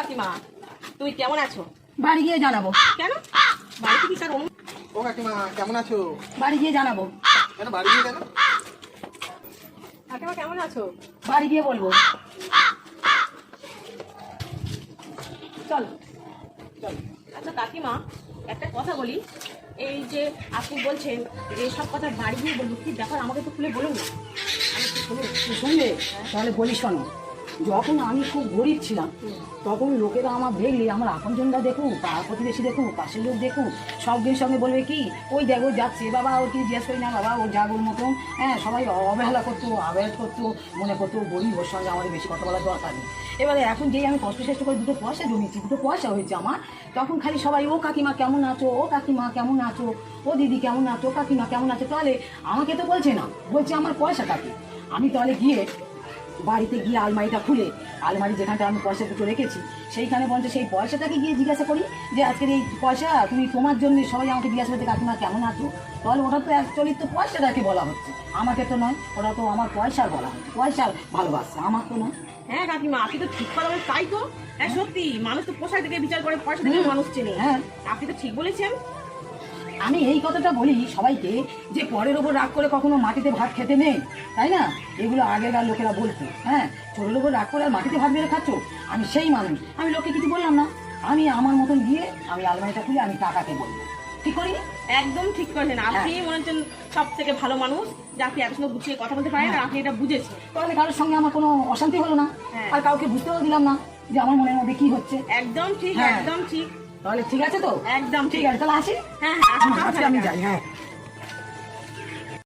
কাকিমা তুমি কেমন আছো? বাড়ি গিয়ে জানাব। কেন? বাড়িতে কি স্যার ও কাকিমা কেমন আছো? বাড়ি গিয়ে জানাব। কেন বাড়ি গিয়ে কেন কাকিমা কেমন আছো? বাড়ি গিয়ে বলব। চল। চল। আচ্ছা কাকিমা একটা কথা বলি। এই যে আপনি বলছেন যে সব কথা বাড়ি গিয়ে বলব কি ব্যাপার? আমাকে তো খুলে বলুন না। আমি শুনুন তুই শুনলে? তাহলে বলি শোনো। যখন আমি খুব গরিব ছিলাম, তখন লোকেরা আমার দেখলে, আমার আপনজনরা দেখুক পাড়া প্রতিবেশী দেখুক, পাশের লোক দেখুক সঙ্গে সঙ্গে বলবে কি, ওই দেখো যাচ্ছে, বাবা, ওর কি জিজ্ঞেস করি না, বাবা, ও যাগুর মতন। হ্যাঁ সবাই অবহেলা করতো আবেদ করতো, মনে করতো, গরিব, ওর সঙ্গে আমাদের বেশি কথা বলার দরকার নেই। এবারে এখন যেই আমি কষ্ট চেষ্টা করে দুটো পয়সা জমিয়েছি, দুটো পয়সা হয়েছে আমার, তখন খালি সবাই, ও কাকিমা কেমন আছো? ও কাকিমা কেমন আছো? ও দিদি কেমন আছো? কাকিমা কেমন আছো? তাহলে আমাকে তো বলছে না, বলছে আমার পয়সাটাকে আমি তাহলে গিয়ে বাড়িতে গিয়ে আলমারিটা খুলে আলমারি যেখানটা আমি পয়সা দুটো রেখেছি সেইখানে বলছে সেই পয়সাটাকে গিয়ে জিজ্ঞাসা করি যে আজকের এই পয়সা তুমি তোমার জন্য সবাই আমাকে জিজ্ঞাসা করতে কাকিমা কেমন আছো? তাহলে ওটা তো অ্যাকচুয়ালি তো পয়সাটাকে বলা হচ্ছে। আমাকে তো নয় ওটা তো আমার পয়সার বলা হচ্ছে পয়সার ভালোবাসা আমার তো নয়। হ্যাঁ কাকিমা আপনি তো ঠিক কথা বলেন তাই তো? হ্যাঁ সত্যি মানুষ তো পোশাক থেকে বিচার করে পয়সা থেকে মানুষ চেনে। হ্যাঁ। আপনি তো ঠিক বলেছেন। আমি এই কথাটা বলি সবাইকে যে পরের ওপর রাগ করে কখনো মাটিতে ভাত খেতে নেই তাই না? এগুলো আগেকার লোকেরা বলতো হ্যাঁ? ছোটোর ওপর রাগ করে আর মাটিতে ভাত বেড়ে খাচ্ছ? আমি সেই মানুষ আমি লোককে কিছু বললাম না। আমি আমার মতন গিয়ে আমি আলমারিটা খুলে আমি টাকাকে বলব ঠিক করি? একদম ঠিক করেছেন। আপনি মনে হচ্ছেন সব থেকে ভালো মানুষ যে আপনি এত সুন্দর গুছিয়ে কথা বলতে পারেন আর আপনি এটা বুঝেছেন। তাহলে কারোর সঙ্গে আমার কোনো অশান্তি হলো না? হ্যাঁ। আর কাউকে বুঝতেও দিলাম না যে আমার মনের মধ্যে কি হচ্ছে। একদম ঠিক হ্যাঁ। একদম ঠিক। তাহলে ঠিক আছে তো? একদম ঠিক আছে তাহলে আসি। হ্যাঁ হ্যাঁ আমি যাই হ্যাঁ।